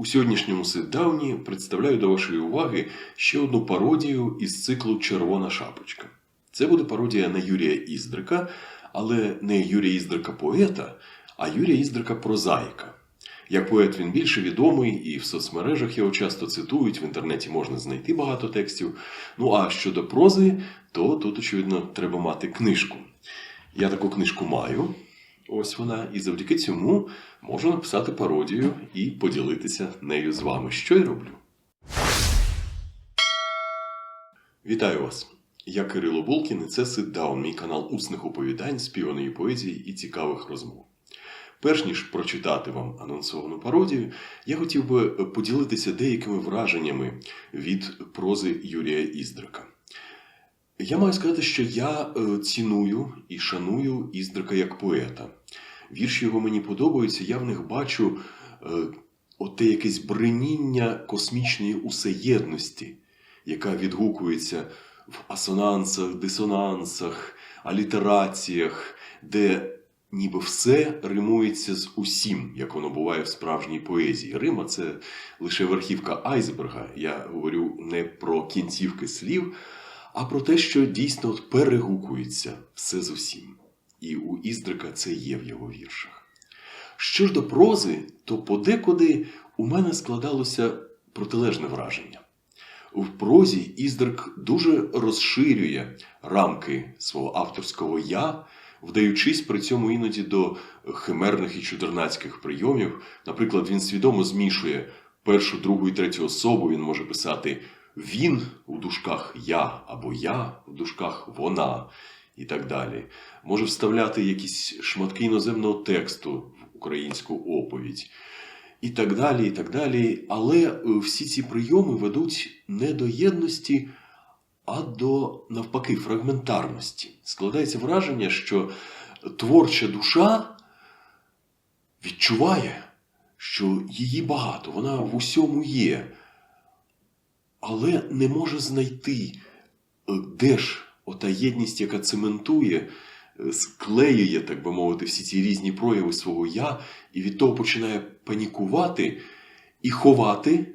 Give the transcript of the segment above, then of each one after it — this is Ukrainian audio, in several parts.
У сьогоднішньому сетдауні представляю до вашої уваги ще одну пародію із циклу Червона шапочка. Це буде пародія на Юрія Іздрика, але не Юрія Іздрика поета, а Юрія Іздрика прозаїка. Як поет він більше відомий, і в соцмережах його часто цитують, в інтернеті можна знайти багато текстів. Ну а щодо прози, то тут, очевидно, треба мати книжку. Я таку книжку маю. Ось вона, і завдяки цьому можу написати пародію і поділитися нею з вами, що й роблю. Вітаю вас! Я Кирило Булкін, і це Ситдаун, мій канал усних оповідань, співаної поезії і цікавих розмов. Перш ніж прочитати вам анонсовану пародію, я хотів би поділитися деякими враженнями від прози Юрія Іздрика. Я маю сказати, що я е, ціную і шаную Іздрика як поета. Вірші його мені подобаються, я в них бачу е, оте якесь бреніння космічної усеєдності, яка відгукується в асонансах, дисонансах, алітераціях, де ніби все римується з усім, як воно буває в справжній поезії. Рима це лише верхівка айсберга. Я говорю не про кінцівки слів, а про те, що дійсно перегукується все з усім. І у Іздрика це є в його віршах. Що ж до прози, то подекуди у мене складалося протилежне враження. В прозі Іздрик дуже розширює рамки свого авторського я, вдаючись при цьому іноді до химерних і чудернацьких прийомів. Наприклад, він свідомо змішує першу, другу і третю особу. Він може писати він у дужках я або я в дужках вона і так далі. Може вставляти якісь шматки іноземного тексту в українську оповідь. І так далі, і так далі. Але е, всі ці прийоми ведуть не до єдності, а до навпаки фрагментарності. Складається враження, що творча душа відчуває, що її багато, вона в усьому є, але не може знайти, е, де ж ота єдність, яка цементує, е, склеює, так би мовити, всі ці різні прояви свого я, і від того починає панікувати і ховати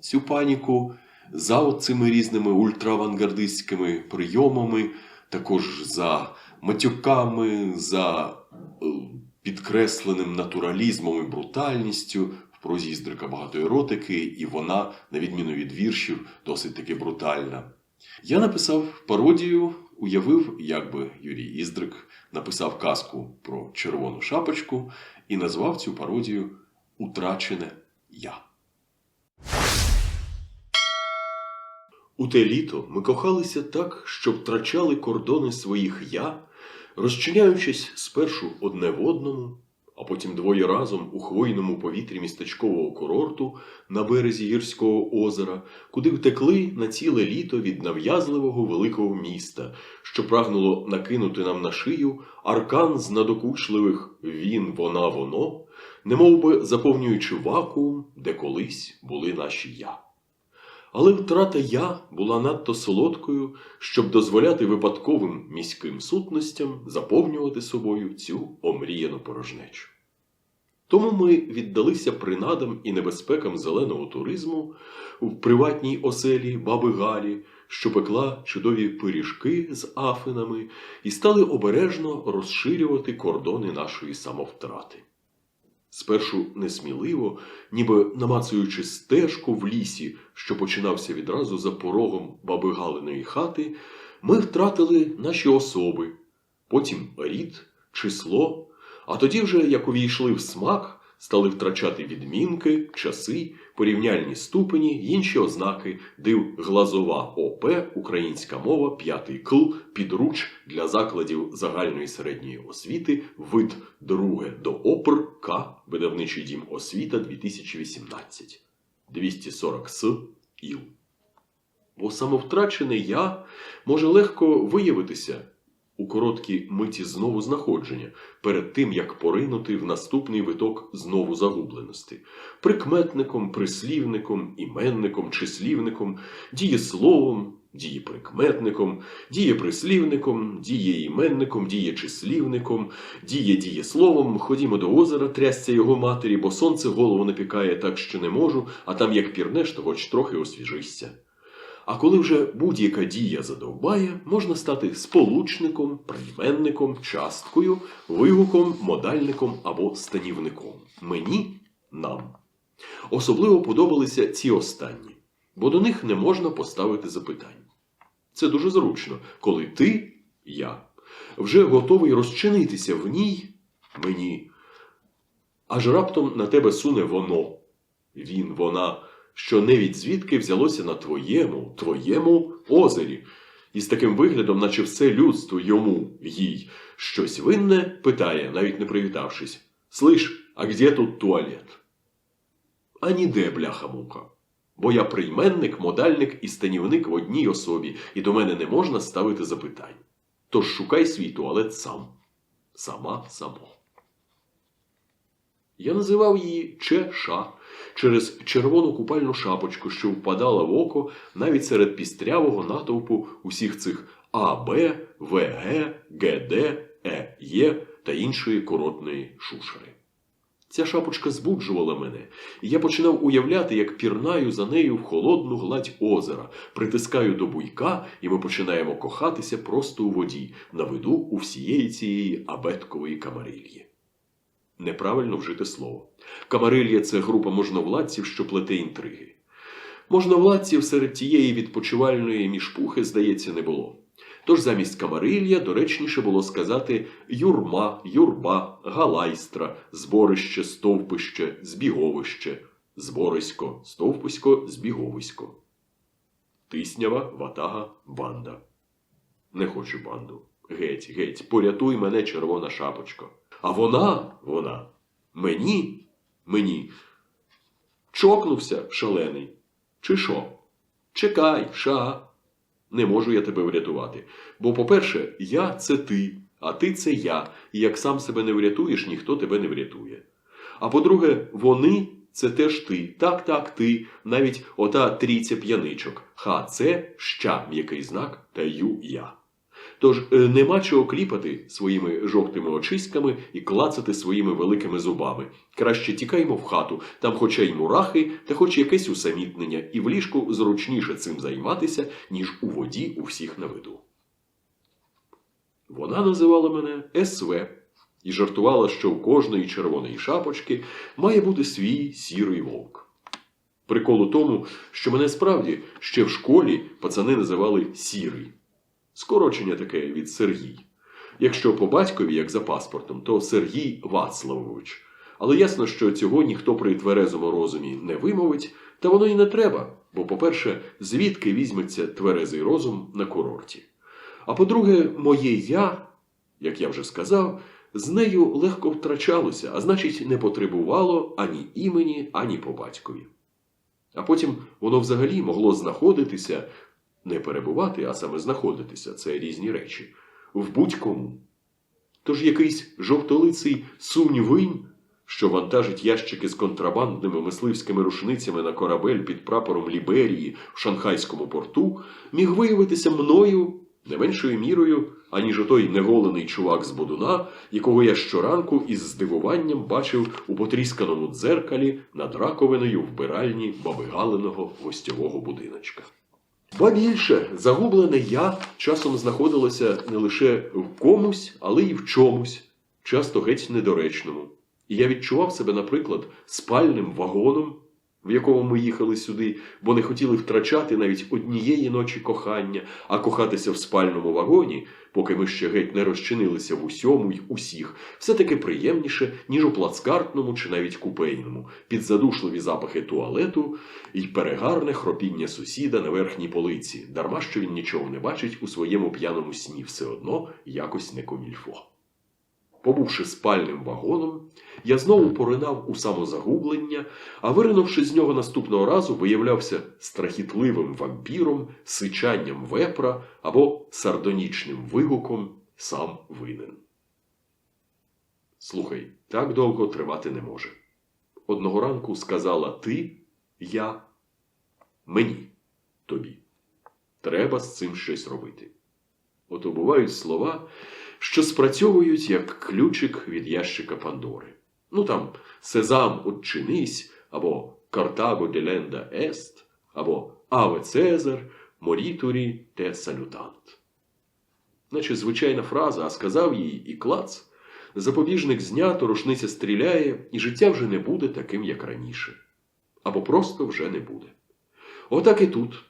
цю паніку за цими різними ультравангардистськими прийомами, також за матюками, за е, підкресленим натуралізмом і брутальністю. Прозі Іздрика багато еротики, і вона, на відміну від віршів, досить таки брутальна. Я написав пародію, уявив, як би Юрій Іздрик написав казку про червону шапочку і назвав цю пародію Утрачене я. У те літо ми кохалися так, що втрачали кордони своїх я, розчиняючись спершу одне в одному, а потім двоє разом у хвойному повітрі містечкового курорту на березі гірського озера, куди втекли на ціле літо від нав'язливого великого міста, що прагнуло накинути нам на шию аркан з надокучливих він, вона, воно, немов би заповнюючи вакуум, де колись були наші я. Але втрата я була надто солодкою, щоб дозволяти випадковим міським сутностям заповнювати собою цю омріяну порожнечу. Тому ми віддалися принадам і небезпекам зеленого туризму в приватній оселі баби Галі, що пекла чудові пиріжки з афинами, і стали обережно розширювати кордони нашої самовтрати. Спершу несміливо, ніби намацуючи стежку в лісі, що починався відразу за порогом баби Галиної хати, ми втратили наші особи, потім рід, число, а тоді вже, як увійшли в смак, стали втрачати відмінки, часи, порівняльні ступені інші ознаки, див глазова ОП, українська мова, п'ятий кл, підруч для закладів загальної середньої освіти, вид друге до ОПР К, видавничий дім освіта 2018, 240 С ІЛ. Бо самовтрачене я може легко виявитися у короткій миті знову знаходження, перед тим як поринути в наступний виток знову загубленості, прикметником, прислівником, іменником, числівником, дієсловом, дієприкметником, дієприслівником, дієіменником, дієчислівником, діє-дієсловом. Ходімо до озера, трясся його матері, бо сонце голову напікає так, що не можу, а там як пірнеш, то хоч трохи освіжишся. А коли вже будь-яка дія задовбає, можна стати сполучником, прийменником, часткою, вигуком, модальником або станівником. Мені нам. Особливо подобалися ці останні, бо до них не можна поставити запитань. Це дуже зручно, коли ти, я, вже готовий розчинитися в ній, мені, аж раптом на тебе суне воно, він, вона, що не від звідки взялося на твоєму, твоєму озері, і з таким виглядом, наче все людство йому, їй, щось винне, питає, навіть не привітавшись: Слиш, а где тут туалет? А ніде, бляха-мука. Бо я прийменник, модальник і станівник в одній особі, і до мене не можна ставити запитань. Тож шукай свій туалет сам. Сама само. Я називав її Чеша через червону купальну шапочку, що впадала в око навіть серед пістрявого натовпу усіх цих А, Б, В, Г, Г, Д, Е, Є та іншої коротної шушери. Ця шапочка збуджувала мене, і я починав уявляти, як пірнаю за нею в холодну гладь озера, притискаю до буйка, і ми починаємо кохатися просто у воді, на виду у всієї цієї абеткової камарильї. Неправильно вжите слово. Камарилья це група можновладців, що плете інтриги. Можновладців серед тієї відпочивальної мішпухи, здається, не було. Тож замість камарилья доречніше було сказати юрма, юрба, галайстра, зборище, стовпище, збіговище, зборисько, стовписько, збіговисько. Тиснява, ватага, банда. Не хочу банду. Геть, геть, порятуй мене, червона шапочко. А вона, вона, мені, мені. Чокнувся шалений. Чи що? Чекай, ша. Не можу я тебе врятувати. Бо, по-перше, я це ти, а ти це я, і як сам себе не врятуєш, ніхто тебе не врятує. А по-друге, вони це теж ти. Так, так, ти, навіть ота трійця п'яничок. Ха, це ща м'який знак та ю я. Тож е, нема чого кліпати своїми жовтими очиськами і клацати своїми великими зубами. Краще тікаймо в хату, там хоча й мурахи, та хоч якесь усамітнення, і в ліжку зручніше цим займатися, ніж у воді у всіх на виду. Вона називала мене СВ і жартувала, що у кожної червоної шапочки має бути свій сірий вовк. Прикол у тому, що мене справді ще в школі пацани називали сірий. Скорочення таке від Сергій. Якщо по батькові, як за паспортом, то Сергій Вацлавович. Але ясно, що цього ніхто при тверезому розумі не вимовить, та воно й не треба. Бо, по-перше, звідки візьметься тверезий розум на курорті. А по-друге, моє я, як я вже сказав, з нею легко втрачалося, а значить, не потребувало ані імені, ані по батькові. А потім воно взагалі могло знаходитися не перебувати, а саме знаходитися це різні речі, в будь-кому. Тож якийсь жовтолиций сунь-винь, що вантажить ящики з контрабандними мисливськими рушницями на корабель під прапором Ліберії в Шанхайському порту, міг виявитися мною не меншою мірою, аніж отой неголений чувак з Бодуна, якого я щоранку із здивуванням бачив у потрісканому дзеркалі над раковиною вбиральні бабигалиного гостьового будиночка. Ба більше, загублене я часом знаходилося не лише в комусь, але й в чомусь, часто геть недоречному. І я відчував себе, наприклад, спальним вагоном, в якому ми їхали сюди, бо не хотіли втрачати навіть однієї ночі кохання, а кохатися в спальному вагоні, поки ми ще геть не розчинилися в усьому й усіх, все таки приємніше, ніж у плацкартному чи навіть купейному, під задушливі запахи туалету і перегарне хропіння сусіда на верхній полиці, дарма що він нічого не бачить у своєму п'яному сні, все одно якось не комільфо. Побувши спальним вагоном, я знову поринав у самозагублення, а виринувши з нього наступного разу, виявлявся страхітливим вампіром, сичанням вепра або сардонічним вигуком сам винен. Слухай, так довго тривати не може. Одного ранку сказала ти, я, мені, тобі. Треба з цим щось робити. Ото бувають слова, що спрацьовують як ключик від ящика Пандори. Ну там Сезам odчинись, або Картаго деленда ест, або Аве Цезар, Морітурі те салютант. Наче звичайна фраза, а сказав її і клац. Запобіжник знято, рушниця стріляє, і життя вже не буде таким, як раніше. Або просто вже не буде. Отак і тут.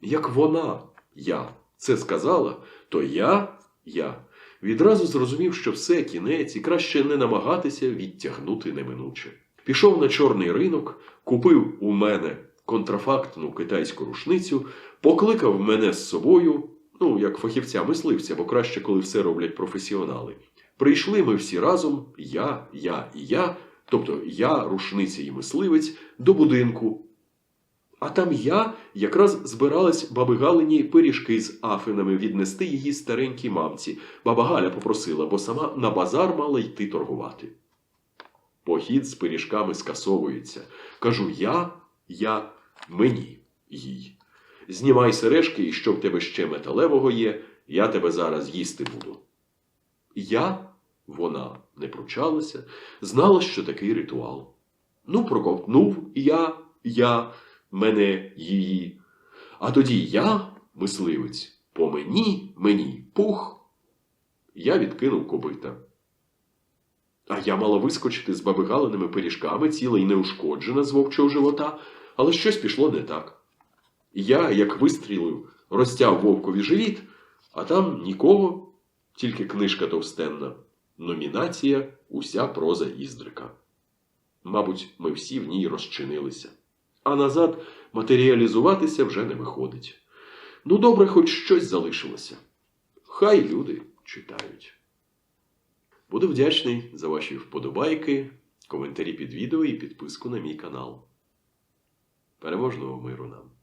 Як вона, я, це сказала, то я, я, відразу зрозумів, що все кінець і краще не намагатися відтягнути неминуче. Пішов на чорний ринок, купив у мене контрафактну китайську рушницю, покликав мене з собою, ну, як фахівця мисливця, бо краще, коли все роблять професіонали. Прийшли ми всі разом, я, я і я, тобто я, рушниця і мисливець, до будинку. А там я якраз збиралась баби Галині пиріжки з афинами віднести її старенькій мамці. Баба Галя попросила, бо сама на базар мала йти торгувати. Похід з пиріжками скасовується. Кажу я, я, мені, їй. Знімай сережки, і що в тебе ще металевого є, я тебе зараз їсти буду. Я, вона не пручалася, знала, що такий ритуал. Ну, проковтнув я, я, мене, її. А тоді я, мисливець, по мені, мені, пух. Я відкинув копита. А я мала вискочити з бабигалиними пиріжками, ціла й неушкоджена з вовчого живота, але щось пішло не так. Я, як вистрілив, розтяв вовкові живіт, а там нікого, тільки книжка товстенна. Номінація Уся проза Іздрика. Мабуть, ми всі в ній розчинилися. А назад матеріалізуватися вже не виходить. Ну, добре, хоч щось залишилося. Хай люди читають. Буду вдячний за ваші вподобайки, коментарі під відео і підписку на мій канал. Переможного миру нам!